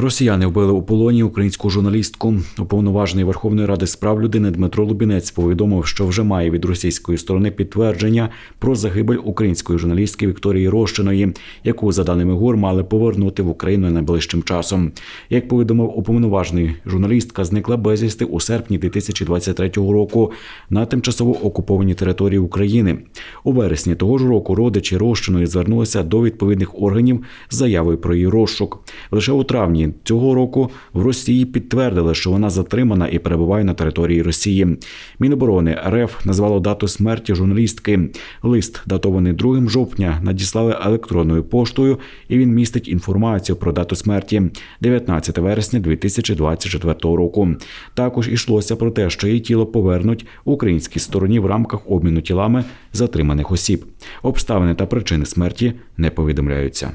Росіяни вбили у полоні українську журналістку. Уповноважений Верховної Ради з прав людини Дмитро Лубінець повідомив, що вже має від російської сторони підтвердження про загибель української журналістки Вікторії Рощиної, яку, за даними ГУР, мали повернути в Україну найближчим часом. Як повідомив уповноважений, журналістка зникла безвісти у серпні 2023 року на тимчасово окупованій території України. У вересні того ж року родичі Рощиної звернулися до відповідних органів з заявою про її розшук. Лише у травні цього року в Росії підтвердили, що вона затримана і перебуває на території Росії. Міноборони РФ назвало дату смерті журналістки. Лист, датований 2 жовтня, надіслали електронною поштою, і він містить інформацію про дату смерті 19 вересня 2024 року. Також йшлося про те, що її тіло повернуть українській стороні в рамках обміну тілами затриманих осіб. Обставини та причини смерті не повідомляються.